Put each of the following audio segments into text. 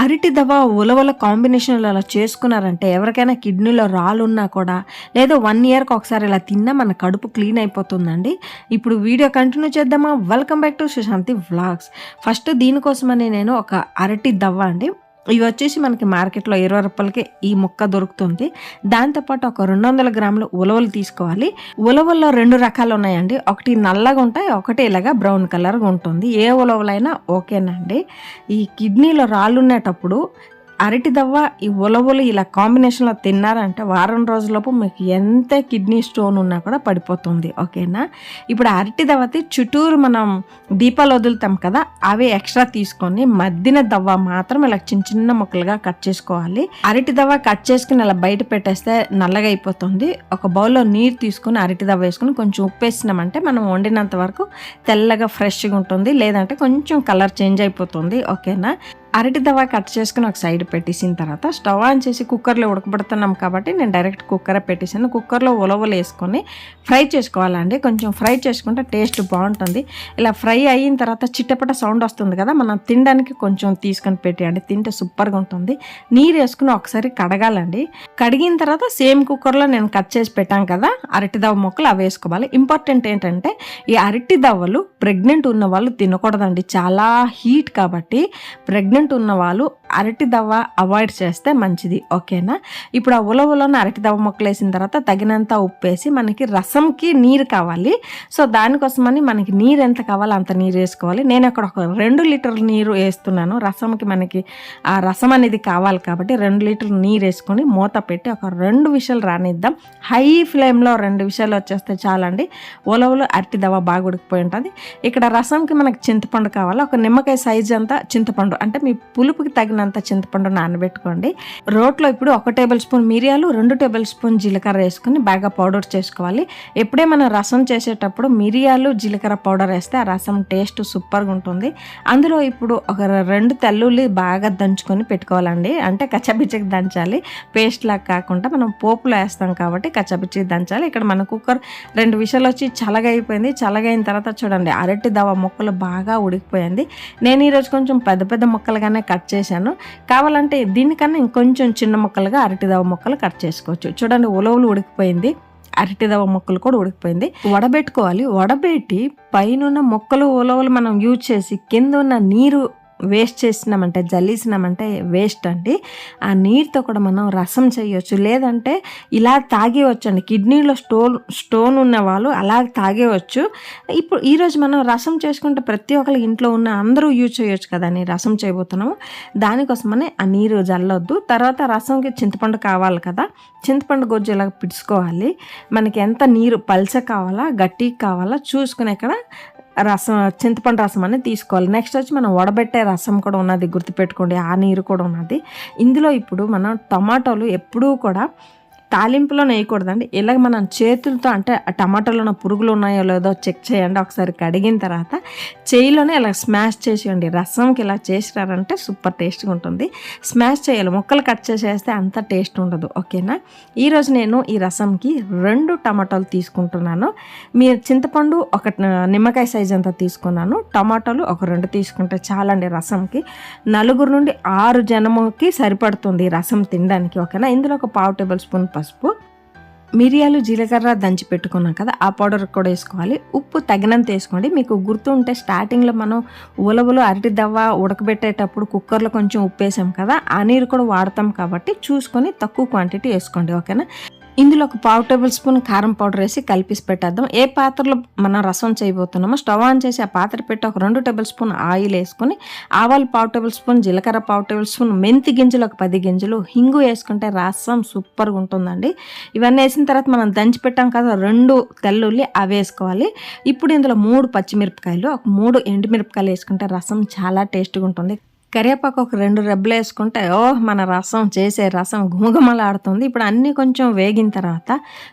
అరటి దవ ఉలవల కాంబినేషన్లో అలా చేసుకున్నారంటే ఎవరికైనా కిడ్నీలో రాళ్ళు ఉన్నా కూడా లేదా వన్ ఇయర్కి ఒకసారి ఇలా తిన్నా మన కడుపు క్లీన్ అయిపోతుందండి. ఇప్పుడు వీడియో కంటిన్యూ చేద్దామా? Welcome back to Sushanti vlogs first దీనికోసమని నేను ఒక అరటి దవ్వ అండి. ఇవి వచ్చేసి మనకి మార్కెట్లో ఇరవై రూపాయలకి ఈ ముక్క దొరుకుతుంది. దాంతోపాటు ఒక రెండు వందల గ్రాములు ఉలవలు తీసుకోవాలి. ఉలవల్లో రెండు రకాలు ఉన్నాయండి. ఒకటి నల్లగా ఉంటాయి ఒకటి ఇలాగా బ్రౌన్ కలర్గా ఉంటుంది. ఏ ఉలవలైనా ఓకేనండి. ఈ కిడ్నీలో రాళ్ళు ఉండేటప్పుడు అరటి దవ్వ ఈ ఉలవలు ఇలా కాంబినేషన్లో తిన్నారంటే వారం రోజులలోపు మీకు ఎంత కిడ్నీ స్టోన్ ఉన్నా కూడా పడిపోతుంది ఓకేనా? ఇప్పుడు అరటి దవ్వతి చుట్టూరు మనం దీపాలు వదులుతాం కదా అవి ఎక్స్ట్రా తీసుకొని మధ్యన దవ్వ మాత్రం ఇలా చిన్న చిన్న ముక్కలుగా కట్ చేసుకోవాలి. అరటి దవ్వ కట్ చేసుకుని ఇలా బయట పెట్టేస్తే నల్లగా అయిపోతుంది. ఒక బౌల్లో నీరు తీసుకుని అరటి దవ్వ వేసుకుని కొంచెం ఉప్పు వేసినామంటే మనం వండినంత వరకు తెల్లగా ఫ్రెష్గా ఉంటుంది లేదంటే కొంచెం కలర్ చేంజ్ అయిపోతుంది ఓకేనా? అరటి దవా కట్ చేసుకుని ఒక సైడ్ పెట్టేసిన తర్వాత స్టవ్ ఆన్ చేసి కుక్కర్లో ఉడకబడుతున్నాం కాబట్టి నేను డైరెక్ట్ కుక్కర్ పెట్టేసాను కుక్కర్లో ఉలవలు వేసుకొని ఫ్రై చేసుకోవాలండి. కొంచెం ఫ్రై చేసుకుంటే టేస్ట్ బాగుంటుంది. ఇలా ఫ్రై అయిన తర్వాత చిట్టపట సౌండ్ వస్తుంది కదా మనం తినడానికి కొంచెం తీసుకొని పెట్టేయండి. తింటే సూపర్గా ఉంటుంది. నీరు వేసుకుని ఒకసారి కడగాలండి. కడిగిన తర్వాత సేమ్ కుక్కర్లో నేను కట్ చేసి పెట్టాను కదా అరటి దవ్వ మొక్కలు అవి వేసుకోవాలి. ఇంపార్టెంట్ ఏంటంటే ఈ అరటి దవ్వలు ప్రెగ్నెంట్ ఉన్న వాళ్ళు తినకూడదండి. చాలా హీట్ కాబట్టి ప్రెగ్నెంట్ ఉన్న వాళ్ళు అరటి దవ్వ అవాయిడ్ చేస్తే మంచిది ఓకేనా? ఇప్పుడు ఆ ఉలవలోన అరటి దవ్వ మొక్కలు వేసిన తర్వాత తగినంత ఉప్పు వేసి మనకి రసంకి నీరు కావాలి. సో దానికోసమని మనకి నీరు ఎంత కావాలో అంత నీరు వేసుకోవాలి. నేను అక్కడ ఒక రెండు లీటర్ల నీరు వేస్తున్నాను. రసంకి మనకి ఆ రసం అనేది కావాలి కాబట్టి రెండు లీటర్ల నీరు వేసుకొని మూత పెట్టి ఒక రెండు విషయాలు రానిద్దాం. హై ఫ్లేమ్లో రెండు విషయాలు వచ్చేస్తే చాలండి. ఉలవలు అరటి దవ్వ బాగా ఉడికిపోయి ఉంటుంది. ఇక్కడ రసంకి మనకి చింతపండు కావాలి? ఒక నిమ్మకాయ సైజ్ అంతా చింతపండు. అంటే మీ పులుపుకి తగినంత చింతపండు నానబెట్టుకోండి. రోట్లో ఇప్పుడు ఒక టేబుల్ స్పూన్ మిరియాలు రెండు టేబుల్ స్పూన్ జీలకర్ర వేసుకుని బాగా పౌడర్ చేసుకోవాలి. ఎప్పుడే మనం రసం చేసేటప్పుడు మిరియాలు జీలకర్ర పౌడర్ వేస్తే ఆ రసం టేస్ట్ సూపర్గా ఉంటుంది. అందులో ఇప్పుడు ఒక రెండు తెల్లుల్లి బాగా దంచుకొని పెట్టుకోవాలండి. అంటే కచ్చబిచ్చకి దంచాలి. పేస్ట్ లాగా కాకుండా మనం పోపులో వేస్తాం కాబట్టి కచ్చబిచ్చి దంచాలి. ఇక్కడ మన కుక్కర్ రెండు విషయాలు వచ్చి చల్లగైపోయింది అయిపోయింది. అయిన తర్వాత చూడండి అరటి దవ ముక్కలు బాగా ఉడికిపోయింది. నేను ఈరోజు కొంచెం పెద్ద పెద్ద ముక్కలుగానే కట్ చేశాను. కావాలంటే దీనికన్నా ఇంకొంచెం చిన్న ముక్కలుగా అరటిదవ ముక్కలు కట్ చేసుకోవచ్చు. చూడండి ఉలవలు ఉడికిపోయింది. అరటిదవ మొక్కలు కూడా ఉడికిపోయింది. వడబెట్టుకోవాలి. వడబెట్టి పైన మొక్కలు ఉలవలు మనం యూజ్ చేసి కింద ఉన్న నీరు వేస్ట్ చేసినామంటే జల్లీసినామంటే వేస్ట్ అండి. ఆ నీరుతో కూడా మనం రసం చేయొచ్చు. లేదంటే ఇలా తాగేవచ్చు అండి కిడ్నీలో స్టోన్ స్టోన్ ఉన్న వాళ్ళు అలా తాగేవచ్చు ఇప్పుడు ఈరోజు మనం రసం చేసుకుంటే ప్రతి ఒక్కరి ఇంట్లో ఉన్న అందరూ యూజ్ చేయొచ్చు కదండి రసం చేయబోతున్నాము. దానికోసమని ఆ నీరు జల్లొద్దు. తర్వాత రసంకి చింతపండు కావాలి కదా. చింతపండు గొజ్జు ఇలా పిడుచుకోవాలి? మనకి ఎంత నీరు పల్చ కావాలా గట్టి కావాలా చూసుకుని ఇక్కడ రసం చింతపండు రసం అనేది తీసుకోవాలి. నెక్స్ట్ వచ్చి మనం వడబెట్టే రసం కూడా ఉన్నది గుర్తుపెట్టుకోండి. ఆ నీరు కూడా ఉన్నది. ఇందులో ఇప్పుడు మనం టమాటోలు ఎప్పుడూ కూడా తాలింపులో వేయకూడదండి ఇలాగ మనం చేతులతో అంటే ఆ టమాటాలో పురుగులు ఉన్నాయో లేదో చెక్ చేయండి. ఒకసారి కడిగిన తర్వాత చేయిలోనే ఇలా స్మాష్ చేసేయండి. రసంకి ఇలా చేసినారంటే సూపర్ టేస్ట్గా ఉంటుంది. స్మాష్ చేయాలి. ముక్కలు కట్ చేసేస్తే అంత టేస్ట్ ఉండదు. ఓకేనా? ఈరోజు నేను ఈ రసంకి రెండు టమాటాలు తీసుకుంటున్నాను. మీ చింతపండు ఒక నిమ్మకాయ సైజ్ అంతా తీసుకున్నాను. టమాటాలు ఒక రెండు తీసుకుంటే చాలండి రసంకి. నలుగురు నుండి ఆరు జనముకి సరిపడుతుంది రసం తినడానికి. ఓకేనా? ఇందులో ఒక పావు టేబుల్ స్పూన్ పసుపు. మిరియాలు జీలకర్ర దంచి పెట్టుకున్నాం కదా ఆ పౌడర్ కూడా వేసుకోవాలి. ఉప్పు తగినంత వేసుకోండి. మీకు గుర్తు ఉంటే స్టార్టింగ్లో మనం ఉలవలు అరటి దవ్వ ఉడకబెట్టేటప్పుడు కుక్కర్లో కొంచెం ఉప్పు వేసాం కదా ఆ నీరు కూడా వాడతాం కాబట్టి చూసుకొని తక్కువ క్వాంటిటీ వేసుకోండి ఓకేనా? ఇందులో ఒక పావు టేబుల్ స్పూన్ కారం పౌడర్ వేసి కలిపేసి పెట్టేద్దాం. ఏ పాత్రలో మనం రసం చేయబోతున్నామో స్టవ్ ఆన్ చేసి ఆ పాత్ర పెట్టి ఒక రెండు టేబుల్ స్పూన్ ఆయిల్ వేసుకొని ఆవాలు పావు టేబుల్ స్పూన్ జీలకర్ర పావు టేబుల్ స్పూన్ మెంతి గింజలు ఒక పది గింజలు హింగు వేసుకుంటే రసం సూపర్గా ఉంటుందండి. ఇవన్నీ వేసిన తర్వాత మనం దంచి పెట్టాం కదా రెండు తెల్లుల్లి అవి వేసుకోవాలి. ఇప్పుడు ఇందులో మూడు పచ్చిమిరపకాయలు ఒక మూడు ఎండుమిరపకాయలు వేసుకుంటే రసం చాలా టేస్ట్గా ఉంటుంది. కరివేపాకు ఒక రెండు రెబ్బలు వేసుకుంటే ఓ మన రసం చేసే రసం ఘుమఘుమలాడుతుంది. ఇప్పుడు అన్నీ కొంచెం వేగిన తర్వాత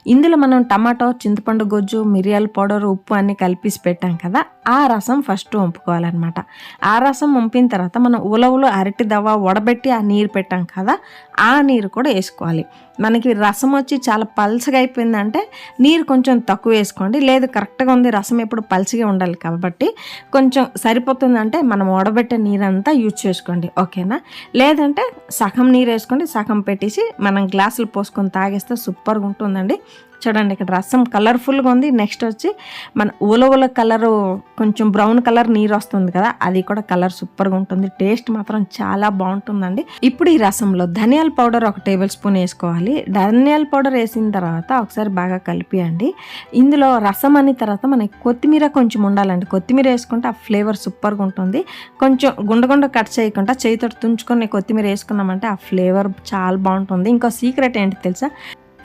ఇందులో మనం టమాటో చింతపండు గొజ్జు మిరియాల పౌడర్ ఉప్పు అన్నీ కలిపేసి పెట్టాం కదా ఆ రసం ఫస్ట్ వంపుకోవాలన్నమాట. ఆ రసం వంపిన తర్వాత మనం ఉలవలు అరటి దవ్వ వడబెట్టి ఆ నీరు పెట్టాం కదా ఆ నీరు కూడా వేసుకోవాలి. మనకి రసం వచ్చి చాలా పల్చగా అయిపోయిందంటే నీరు కొంచెం తక్కువ వేసుకోండి. లేదు కరెక్ట్గా ఉంది రసం ఎప్పుడు పల్చగా ఉండాలి కాబట్టి కొంచెం సరిపోతుందంటే మనం వడబెట్టే నీరంతా యూజ్ చేసుకోండి. ఓకేనా? లేదంటే సగం నీరు వేసుకోండి సగం పెట్టేసి మనం గ్లాసులు పోసుకొని తాగేస్తే సూపర్గా ఉంటుందండి. చూడండి ఇక్కడ రసం కలర్ఫుల్గా ఉంది. నెక్స్ట్ వచ్చి మన ఉలవల కలరు కొంచెం బ్రౌన్ కలర్ నీరు వస్తుంది కదా అది కూడా కలర్ సూపర్గా ఉంటుంది. టేస్ట్ మాత్రం చాలా బాగుంటుందండి. ఇప్పుడు ఈ రసంలో ధనియాల పౌడర్ ఒక టేబుల్ స్పూన్ వేసుకోవాలి. ధనియాల పౌడర్ వేసిన తర్వాత ఒకసారి బాగా కలిపియండి. ఇందులో రసం అనే తర్వాత మనకి కొత్తిమీర కొంచెం ఉండాలండి. కొత్తిమీర వేసుకుంటే ఆ ఫ్లేవర్ సూపర్గా ఉంటుంది. కొంచెం గుండగుండ కట్ చేయకుండా చేతితో తుంచుకొని కొత్తిమీర వేసుకున్నామంటే ఆ ఫ్లేవర్ చాలా బాగుంటుంది. ఇంకో సీక్రెట్ ఏంటి తెలుసా?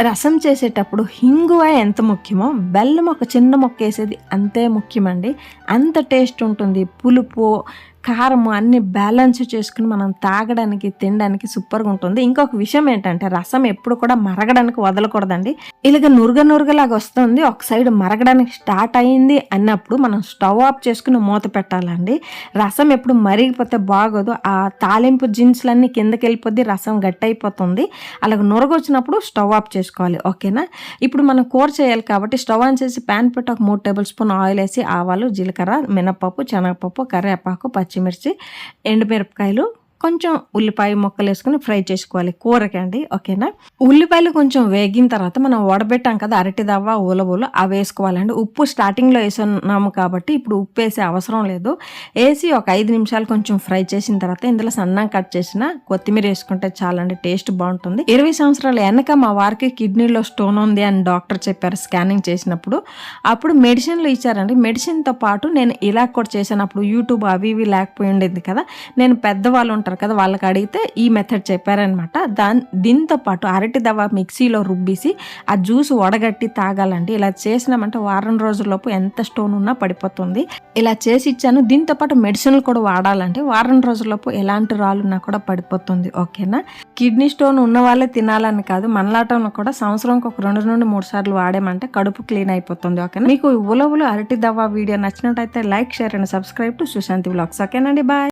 రసం చేసేటప్పుడు హింగువ ఎంత ముఖ్యమో బెల్లం ఒక చిన్న మొక్క వేసేది అంతే ముఖ్యమండి. అంత టేస్ట్ ఉంటుంది. పులుపు కారము అన్ని బ్యాలెన్స్ చేసుకుని మనం తాగడానికి తినడానికి సూపర్గా ఉంటుంది. ఇంకొక విషయం ఏంటంటే రసం ఎప్పుడు కూడా మరగడానికి వదలకూడదండి. ఇలాగ నురుగ నురుగలాగా వస్తుంది. ఒక సైడ్ మరగడానికి స్టార్ట్ అయింది అన్నప్పుడు మనం స్టవ్ ఆఫ్ చేసుకుని మూత పెట్టాలండి. రసం ఎప్పుడు మరిగిపోతే బాగోదు. ఆ తాలింపు జిన్స్లన్నీ కిందకి వెళ్ళిపోద్ది రసం గట్టి అయిపోతుంది అలాగ నురగ వచ్చినప్పుడు స్టవ్ ఆఫ్ చేసుకోవాలి ఓకేనా? ఇప్పుడు మనం కూర చేయాలి కాబట్టి స్టవ్ ఆన్ చేసి ప్యాన్ పెట్టి ఒక మూడు టేబుల్ స్పూన్ ఆయిల్ వేసి ఆవాలు జీలకర్ర మినపప్పు శనగపప్పు కరివేపాకు పచ్చిమిర్చి ఎండుమిరపకాయలు కొంచెం ఉల్లిపాయ ముక్కలు వేసుకుని ఫ్రై చేసుకోవాలి కూరకి అండి ఓకేనా? ఉల్లిపాయలు కొంచెం వేగిన తర్వాత మనం వడబెట్టాం కదా అరటి దవ్వ ఉలవలు అవి వేసుకోవాలండి. ఉప్పు స్టార్టింగ్లో వేసున్నాము కాబట్టి ఇప్పుడు ఉప్పు వేసే అవసరం లేదు. వేసి ఒక ఐదు నిమిషాలు కొంచెం ఫ్రై చేసిన తర్వాత ఇందులో సన్నం కట్ చేసిన కొత్తిమీర వేసుకుంటే చాలండి టేస్ట్ బాగుంటుంది. ఇరవై సంవత్సరాల వెనక మా వారికి కిడ్నీలో స్టోన్ ఉంది అని డాక్టర్ చెప్పారు స్కానింగ్ చేసినప్పుడు. అప్పుడు మెడిసిన్లు ఇచ్చారండి. మెడిసిన్తో పాటు నేను ఇలా కూడా చేసినప్పుడు యూట్యూబ్ అవి ఇవి లేకపోయి ఉండేది కదా నేను పెద్దవాళ్ళు ఉంటారు కదా వాళ్ళకి అడిగితే ఈ మెథడ్ చెప్పారనమాట. దాని దీంతో పాటు అరటి దవ మిక్సీలో రుబ్బిసి ఆ జ్యూస్ వడగట్టి తాగాలండి. ఇలా చేసినామంటే వారం రోజుల్లోపు ఎంత స్టోన్ ఉన్నా పడిపోతుంది. ఇలా చేసి ఇచ్చాను. దీంతో పాటు మెడిసిన్లు కూడా వాడాలంటే వారం రోజుల్లోపు ఎలాంటి రాళ్ళున్నా కూడా పడిపోతుంది. ఓకేనా? కిడ్నీ స్టోన్ ఉన్న వాళ్ళే తినాలని కాదు. మనలాటంలో కూడా సంవత్సరంకి ఒక రెండు నుండి మూడు సార్లు వాడామంటే కడుపు క్లీన్ అయిపోతుంది. ఓకేనా? మీకు ఉలవులు ఉలవలు అరటి దవ్వ వీడియో నచ్చినట్టయితే like share and subscribe to Sushanti blogs. ఓకేనండి బాయ్.